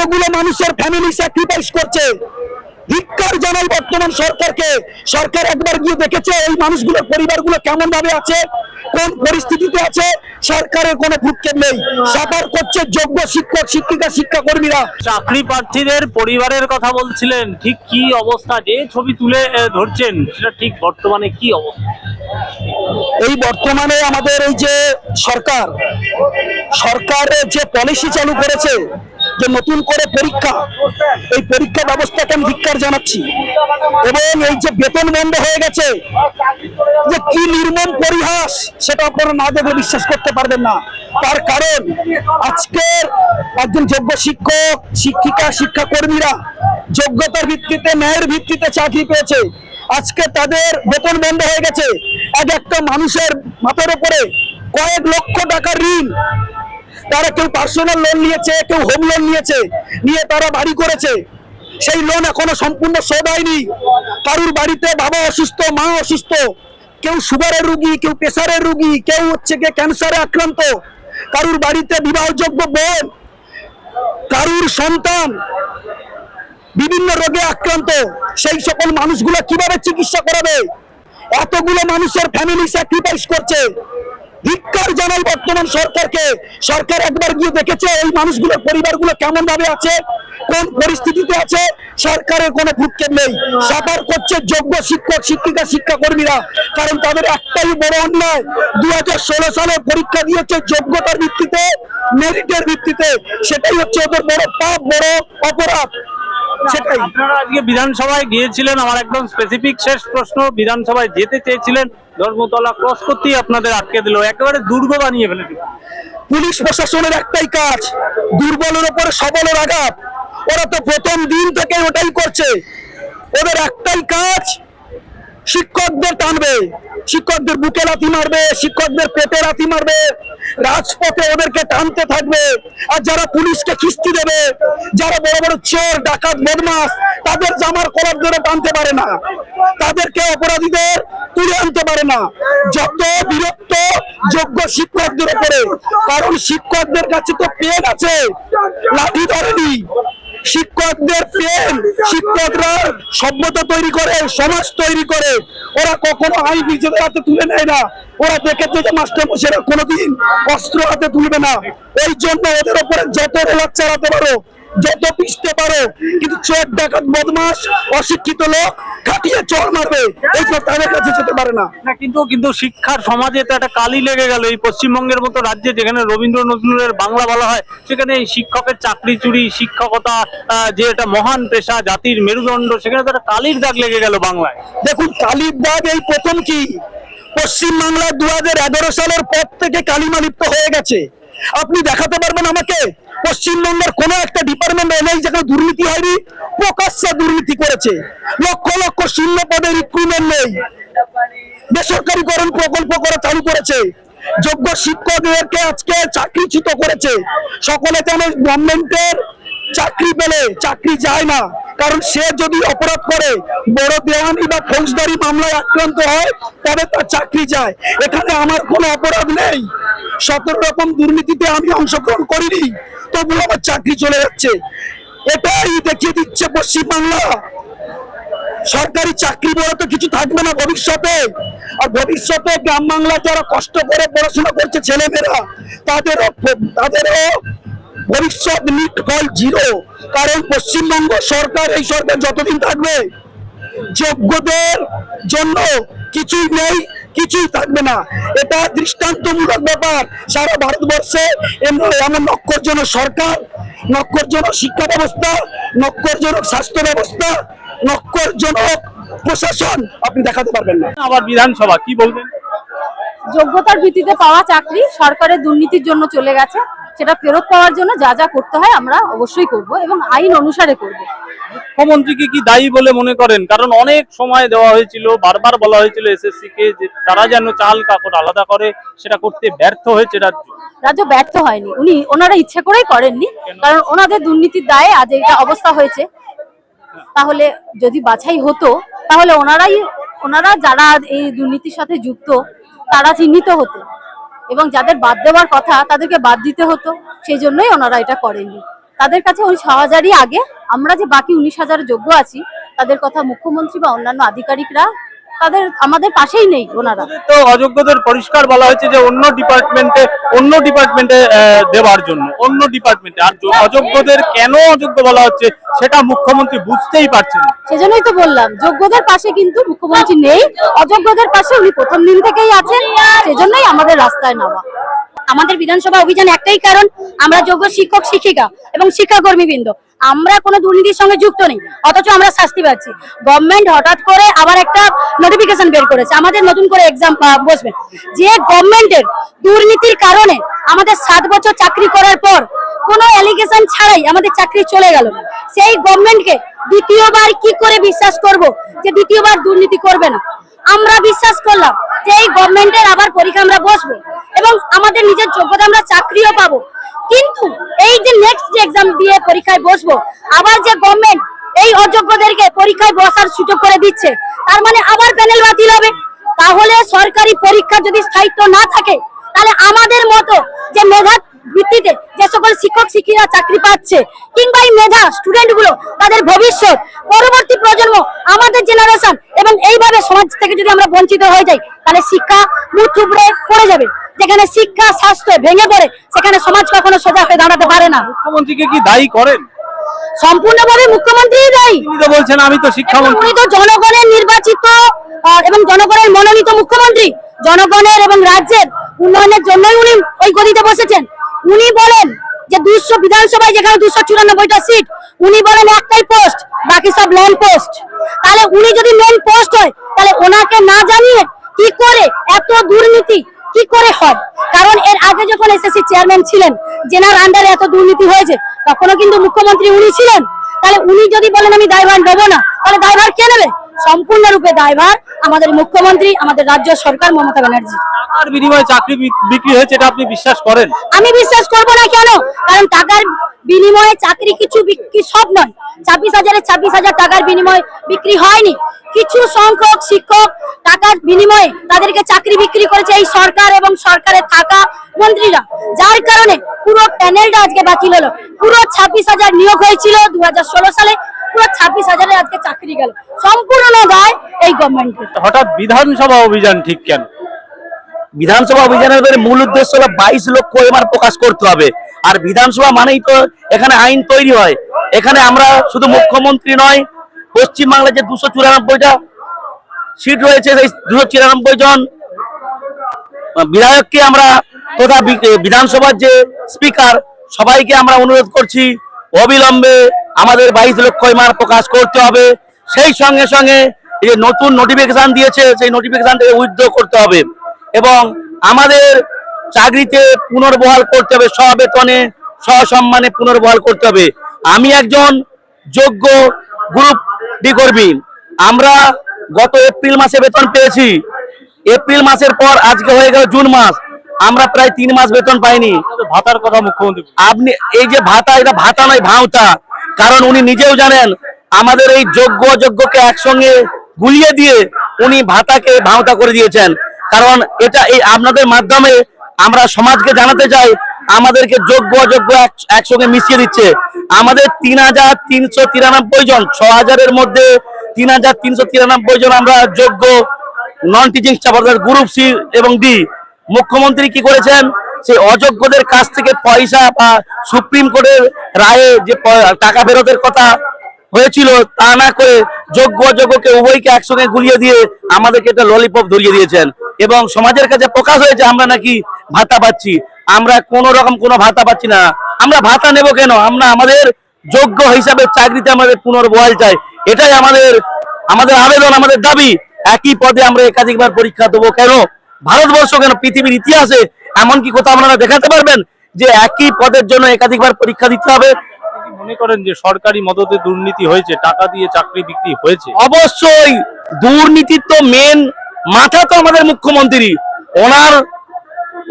এতগুলো মানুষের family sacrifice করছে? ধিক্কার জানাই বর্তমান সরকারকে। সরকার একবার গিয়ে দেখেছে এই মানুষগুলোর পরিবারগুলো কেমন ভাবে আছে কোন পরিস্থিতিতে আছে সরকারের কোনো ভূক্ষেপ নেই। সাফার করছে যোগ্য শিক্ষক শিক্ষিকা শিক্ষাকর্মীরা। চাকরি প্রার্থীদের পরিবারের কথা বলছিলেন। ঠিক কি অবস্থা? যে ছবি তুলে ধরছেন সেটা ঠিক বর্তমানে কি অবস্থা? এই বর্তমানে আমাদের এই যে সরকার সরকারের যে পলিসি চালু করেছে যে নতুন করে পরীক্ষা, এই পরীক্ষা ব্যবস্থাকে আমি ধিক্কার জানাচ্ছি। এবং এই যে বেতন বন্ধ হয়ে গেছে, যে কি নির্মম পরিহাস, সেটা আপনারা না দেখলে বিশ্বাস করতে পারবেন না। তার কারণ, আজকের একজন যোগ্য শিক্ষক, শিক্ষিকা, শিক্ষাকর্মীরা যোগ্যতার ভিত্তিতে, ন্যায়ের ভিত্তিতে চাকরি পেয়েছে। আজকে তাদের বেতন বন্ধ হয়ে গেছে। এক একটা মানুষের মাথার উপরে কয়েক লক্ষ টাকার ঋণ তারা কেউ পার্সোনাল লোন নিয়েছে, কেউ হোম লোন নিয়েছে, নিয়ে তারা বাড়ি করেছে। সেই লোন এখনও সম্পূর্ণ শোধ হয়নি। কারুর বাড়িতে বাবা অসুস্থ, মা অসুস্থ, কেউ সুগারের রুগী, কেউ প্রেসারের রুগী, কেউ হচ্ছে গিয়ে ক্যান্সারে আক্রান্ত, কারুর বাড়িতে বিবাহযোগ্য বোন, কারুর সন্তান বিভিন্ন রোগে আক্রান্ত, সেই সকল মানুষগুলো কীভাবে চিকিৎসা করাবে? এতগুলো মানুষের ফ্যামিলি স্যাক্রিফাইস করছে। ধিক্কার জানাই বর্তমান সরকারকে। সরকার একবার গিয়ে দেখেছে এই মানুষগুলোর পরিবারগুলো কেমন ভাবে আছে, কোন পরিস্থিতিতে আছে, সরকারের কোনো ভূক্ষেপ নেই। সাফার করছে যোগ্য শিক্ষক, শিক্ষিকা, শিক্ষাকর্মীরা, কারণ তাদের একটাই বড় অন্যায় দু হাজার ষোলো সালে পরীক্ষা দিয়েছে যোগ্যতার ভিত্তিতে মেরিটের ভিত্তিতে। সেটাই হচ্ছে ওদের বড় পাপ, বড় অপরাধ। সেটাই। আপনারা আজকে বিধানসভায় গিয়েছিলেন আমার একদম স্পেসিফিক শেষ প্রশ্ন বিধানসভায় যেতে চেয়েছিলেন ধর্মতলা ক্রস করতেই আপনাদের আটকে দিল একেবারে দুর্গ বানিয়ে ফেলে দিল পুলিশ প্রশাসনের একটাই কাজ দুর্বলের ওপরে সবলের আঘাত। ওরা তো প্রথম দিন থেকে ওটাই করছে। ওদের একটাই কাজ শিক্ষকদের টানবে, শিক্ষকদের বুকে লাথি মারবে, শিক্ষকদের পেটে লাথি মারবে, রাজপথে ওদেরকে টানতে থাকবে। আর যারা পুলিশকে কিস্তি দেবে, যারা বড় বড় চোর ডাকাত বদমাস তাদের জামার কলার ধরে টানতে পারে না। তাদেরকে অপরাধীদের তুলে আনতে পারে না। যত বিরক্ত, যোগ্য শিক্ষকদের উপরে, কারণ শিক্ষকদের কাছে তো পেন আছে, লাঠি ধরেনি। শিক্ষকদের প্রেম শিক্ষকরা সভ্যতা তৈরি করে, সমাজ তৈরি করে। ওরা কখনো আইন নিজেদের হাতে তুলে নেয় না। ওরা দেখেছে যে মাস্টার মশাইরা কোনোদিন অস্ত্র হাতে তুলবে না। ওই জন্য ওদের ওপরে যত চালাতে পারো যত পিষতে পারো কিন্তু চোর ডাকাত বদমাস অশিক্ষিত লোক কাটিয়ে চর মারবে। এই তো তাদের কাছে যেতে পারে না। কিন্তু কিন্তু শিক্ষার সমাজে তো একটা কালি লেগে গেল। এই পশ্চিমবঙ্গের মতো রাজ্যে যেখানে রবীন্দ্র নজরুলের বাংলা বলা হয় সেখানে এই শিক্ষকের চাকরি চুরি শিক্ষকতা যে একটা মহান পেশা জাতির মেরুদণ্ড সেখানে তো একটা কালির দাগ লেগে গেল বাংলায়। দেখুন কালীবাগ এই প্রথম কি? পশ্চিম বাংলা দু সালের পর থেকে কালিমা লিপ্ত হয়ে গেছে। আপনি দেখাতে পারবেন আমাকে? পশ্চিমবঙ্গের কোন একটা ডিপার্টমেন্ট নেই যেখানে দুর্নীতি হয়নি, প্রকাশ্যে দুর্নীতি করেছে। লক্ষ লক্ষ শূন্য পদে রিক্রুটমেন্ট নেই। বেসরকারিকরণ প্রকল্প করা চালু করেছে। যোগ্য শিক্ষকদেরকে আজকে চাকরিচ্যুত করেছে। সকলে জানে গভর্নমেন্টের চাকরি পেলে চাকরি যায় না। কারণ সে যদি অপরাধ করে, বড় দেওয়ানি বা ফৌজদারি মামলায় আক্রান্ত হয়, তবে তার চাকরি যায়। এখানে আমার কোনো অপরাধ নেই। সতেরো রকম দুর্নীতিতে আমি অংশগ্রহণ করিনি, তবু আমার চাকরি চলে যাচ্ছে। এটাই দেখিয়ে দিচ্ছে পশ্চিমবাংলা। সরকারি চাকরি বলে তো কিছু থাকবে না ভবিষ্যতে। আর ভবিষ্যতে গ্রাম বাংলা যারা কষ্ট করে পড়াশোনা করছে ছেলেমেয়েরা, তাদেরও তাদেরও ভবিষ্যৎ নিট ফল জিরো। কারণ পশ্চিমবঙ্গ সরকার এই সরকার যতদিন থাকবে যোগ্যদের জন্য কিছুই নেই কিছুই থাকবে না। এটা দৃষ্টান্তমূলক ব্যাপার। সারা ভারতবর্ষে এমন এমন নক্করজনক সরকার নক্করজনক শিক্ষা ব্যবস্থা নক্করজনক স্বাস্থ্য ব্যবস্থা নক্করজনক প্রশাসন আপনি দেখাতে পারবেন না। আবার বিধানসভা কি বলবেন? যোগ্যতার ভিত্তিতে পাওয়া চাকরি সরকারের দুর্নীতির জন্য চলে গেছে। সেটা ফেরত পাওয়ার জন্য যা যা করতে হয় আমরা অবশ্যই করব এবং আইন অনুসারে করব। মুখ্যমন্ত্রীকে কি দায়ী বলে মনে করেন? কারণ অনেক সময় দেওয়া হয়েছিল বারবার বলা হয়েছিল এসএসসি কে যে তারা যেন চাল কাপড় আলাদা করে সেটা করতে ব্যর্থ হয়েছে রাজ্য। রাজ্য ব্যর্থ হয়নি। উনি ওনারা ইচ্ছে করেই করেননি কারণ ওনাদের দুর্নীতির দায়ে আজ এটা অবস্থা হয়েছে। তাহলে যদি বাছাই হতো তাহলে ওনারাই ওনারা যারা এই দুর্নীতির সাথে যুক্ত তারা চিহ্নিত হতো এবং যাদের বাদ দেওয়ার কথা তাদেরকে বাদ দিতে হতো, সেই জন্যই ওনারা এটা করেননি। তাদের কাছে ওই ছ হাজারই আগে, আমরা যে বাকি উনিশ হাজার যোগ্য আছি, তাদের কথা মুখ্যমন্ত্রী বা অন্যান্য আধিকারিকরা তাদের আমাদের পাশেই নেই ওনারা। তো অযোগ্যদের পরিষ্কার বলা হয়েছে যে অন্য ডিপার্টমেন্টে অন্য ডিপার্টমেন্টে দেওয়ার জন্য অন্য ডিপার্টমেন্টে। আর অযোগ্যদের কেন অযোগ্য বলা হচ্ছে সেটা মুখ্যমন্ত্রী বুঝতেই পারছেন সেজন্যই তো বললাম যোগ্যদের পাশে কিন্তু মুখ্যমন্ত্রী নেই অযোগ্যদের পাশে উনি প্রথম দিন থেকেই আছেন সেজন্যই আমাদের রাস্তায় নামা। আমাদের বিধানসভা অভিযান একটাই কারণ আমরা যোগ্য শিক্ষক শিক্ষিকা এবং শিক্ষাকর্মী বৃন্দ আমরা কোনো দুর্নীতির সঙ্গে যুক্ত নেই, অথচ আমরা শাস্তি পাচ্ছি। গভর্নমেন্ট হঠাৎ করে আবার একটা নোটিফিকেশন বের করেছে। আমাদের নতুন করে এক্সাম বসবে। যে গভর্নমেন্টের দুর্নীতির কারণে আমাদের সাত বছর চাকরি করার পর কোনো অ্যালিগেশন ছাড়াই আমাদের চাকরি চলে গেল। সেই গভর্নমেন্টকে দ্বিতীয়বার কি করে বিশ্বাস করব যে দ্বিতীয়বার দুর্নীতি করবে না? আমরা বিশ্বাস করলাম যে এই গভর্নমেন্টের আবার পরীক্ষা আমরা বসবো এবং আমাদের নিজের যোগ্যতা আমরা চাকরিও পাবো। কিন্তু এই যে নেক্সট এক্সাম দিয়ে পরীক্ষায় বসবো, আবার যে গভর্নমেন্ট এই অযোগ্যদেরকে পরীক্ষায় বসার সুযোগ করে দিচ্ছে, তার মানে আবার প্যানেল বাতিল হবে। তাহলে সরকারি পরীক্ষা যদি স্থায়িত্ব না থাকে, তাহলে আমাদের মতো যে মেধা ভিত্তিতে যে সকল শিক্ষক শিক্ষিকা চাকরি পাচ্ছে কিংবা এই মেধা স্টুডেন্টগুলো তাদের ভবিষ্যৎ পরবর্তী প্রজন্ম আমাদের জেনারেশন এবং এইভাবে সমাজ থেকে যদি আমরা বঞ্চিত হয়ে যাই তাহলে শিক্ষা মুখ থুবড়ে পড়ে যাবে। যেখানে শিক্ষা স্বাস্থ্য ভেঙে পড়ে সেখানে সমাজ কখনো সোজা হয়ে দাঁড়াতে পারে না। মুখ্যমন্ত্রীকে কি দায়ী করেন? সম্পূর্ণভাবে মুখ্যমন্ত্রী দায়ী। তো বলছেন আমি তো শিক্ষামন্ত্রী। উনি তো জনগণের নির্বাচিত এবং জনগণের মনোনীত মুখ্যমন্ত্রী। জনগণের এবং রাজ্যের উন্নয়নের জন্যই উনি ওই গদিতে বসেছেন। উনি বলেন যে দুশো বিধানসভায় যেখানে দুশো চুরানব্বইটা সিট, উনি বলেন একটাই পোস্ট বাকি সব ল্যান্ড পোস্ট তাহলে উনি যদি মেন পোস্ট হয়, তাহলে ওনাকে না জানিয়ে কি করে এত দুর্নীতি, কি করে হয়? কারণ এর আগে যখন এসএসসি চেয়ারম্যান ছিলেন জেনার আন্ডারে এত দুর্নীতি হয়েছে, তখনও কিন্তু মুখ্যমন্ত্রী উনি ছিলেন। তাহলে উনি যদি বলেন আমি দায়ভার নেব না, তাহলে দায়ভার কে নেবে? সম্পূর্ণরূপে দায়ভার আমাদের মুখ্যমন্ত্রী আমাদের রাজ্য সরকার মমতা ব্যানার্জি। টাকার বিনিময়ে চাকরি বিক্রি হয়েছে এটা আপনি বিশ্বাস করেন? আমি বিশ্বাস করব না কেন? কারণ টাকার বিনিময়ে চাকরি কিছু বিক্রি সব নয়। ছাব্বিশ হাজারে ছাব্বিশ হাজার টাকার বিনিময়ে বিক্রি হয়নি। কিছু সংখ্যক শিক্ষক টাকার বিনিময়ে তাদেরকে চাকরি বিক্রি করেছে এই সরকার এবং সরকারে থাকা মন্ত্রীরা। যার কারণে পুরো প্যানেলটা আজকে বাতিল হলো। পুরো ছাব্বিশ হাজার নিয়োগ হয়েছিল দু হাজার ষোলো সালে। পুরো ছাব্বিশ হাজারে আজকে চাকরি গেল। সম্পূর্ণ দায় এই গভর্নমেন্টের হঠাৎ বিধানসভা অভিযান ঠিক কেন? বিধানসভা অভিযানের মূল উদ্দেশ্য হলো বাইশ লক্ষ এমআর প্রকাশ করতে হবে। আর বিধানসভা মানেই তো এখানে আইন তৈরি হয়। এখানে আমরা শুধু মুখ্যমন্ত্রী নয় পশ্চিমবাংলার যে দুশো চুরানব্বইটা সিট রয়েছে, সেই দুশো চিরানব্বই জন বিধায়ককে আমরা তথা বিধানসভার যে স্পিকার সবাইকে আমরা অনুরোধ করছি, অবিলম্বে আমাদের বাইশ লক্ষ এমআর প্রকাশ করতে হবে। সেই সঙ্গে সঙ্গে যে নতুন নোটিফিকেশন দিয়েছে, সেই নোটিফিকেশন থেকে উইথড্র করতে হবে। এবং আমাদের চাকরিতে পুনর্বহাল করতে হবে, সবেতনে সসম্মানে পুনর্বহাল করতে হবে। আমি একজন যোগ্য গ্রুপ ডি কর্মী আমরা গত এপ্রিল মাসে বেতন পেয়েছি। এপ্রিল মাসের পর আজকে হয়ে গেল জুন মাস। আমরা প্রায় তিন মাস বেতন পাইনি। ভাতার কথা মুখ্যমন্ত্রী আপনি এই যে ভাতা এটা ভাতা নয় ভাওতা। কারণ উনি নিজেও জানেন আমাদের এই যোগ্য অযোগ্যকে একসঙ্গে গুলিয়ে দিয়ে উনি ভাতাকে ভাওতা করে দিয়েছেন। কারণ এটা এই আপনাদের মাধ্যমে আমরা সমাজকে জানাতে চাই আমাদেরকে যোগ্য অযোগ্য একসঙ্গে মিশিয়ে দিচ্ছে। আমাদের তিন হাজার তিনশো তিরানব্বই জন, ছ হাজারের মধ্যে তিন হাজার তিনশো তিরানব্বই জন আমরা যোগ্য non teaching staff group C এবং ডি মুখ্যমন্ত্রী কি করেছেন? সেই অযোগ্যদের কাছ থেকে পয়সা বা সুপ্রিম কোর্টের রায়ে যে টাকা ফেরতের কথা হয়েছিল, তা না করে যোগ্য অযোগ্যকে উভয়কে একসঙ্গে গুলিয়ে দিয়ে আমাদেরকে একটা ললিপপ ধরিয়ে দিয়েছেন। এবং সমাজের কাছে প্রকাশ হয়েছে, আমরা নাকি ভাতা পাচ্ছি। আমরা কোন রকম কোনো ভাতা পাচ্ছি না। আমরা ভাতা নেব কেন? আমরা আমাদের যোগ্য হিসাবে চাকরিতে আমাদের পুনর্বহাল চাই। এটাই আমাদের আমাদের আবেদন আমাদের দাবি। একই পদে আমরা একাধিকবার পরীক্ষা দেবো কেন? ভারতবর্ষ কেন? পৃথিবীর ইতিহাসে এমন কি কোথাও আপনারা দেখাতে পারবেন যে একই পদের জন্য একাধিকবার পরীক্ষা দিতে হবে। মনে করেন যে সরকারি মদতে দুর্নীতি হয়েছে টাকা দিয়ে চাকরি বিক্রি হয়েছে? অবশ্যই দুর্নীতির তো মেন মাথা তো আমাদের মুখ্যমন্ত্রী। ওনার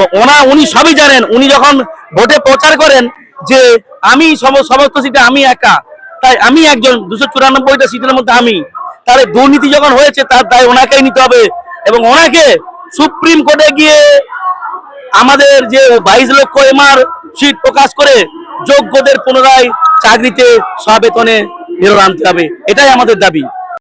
ওনা, উনি সবই জানেন। উনি যখন ভোটে প্রচার করেন যে আমি সম- সমস্ত সিটে আমি একা, তাই আমি একজন দুশো চুরানব্বইটা সিটের মধ্যে আমি, তাহলে দুর্নীতি যখন হয়েছে, তার দায় ওনাকেই নিতে হবে। এবং ওনাকে সুপ্রিম কোর্টে গিয়ে আমাদের যে বাইশ লক্ষ এমআর সিট প্রকাশ করে যোগ্যদের পুনরায় চাকরিতে সবেতনে ফেরত আনতে হবে। এটাই আমাদের দাবি।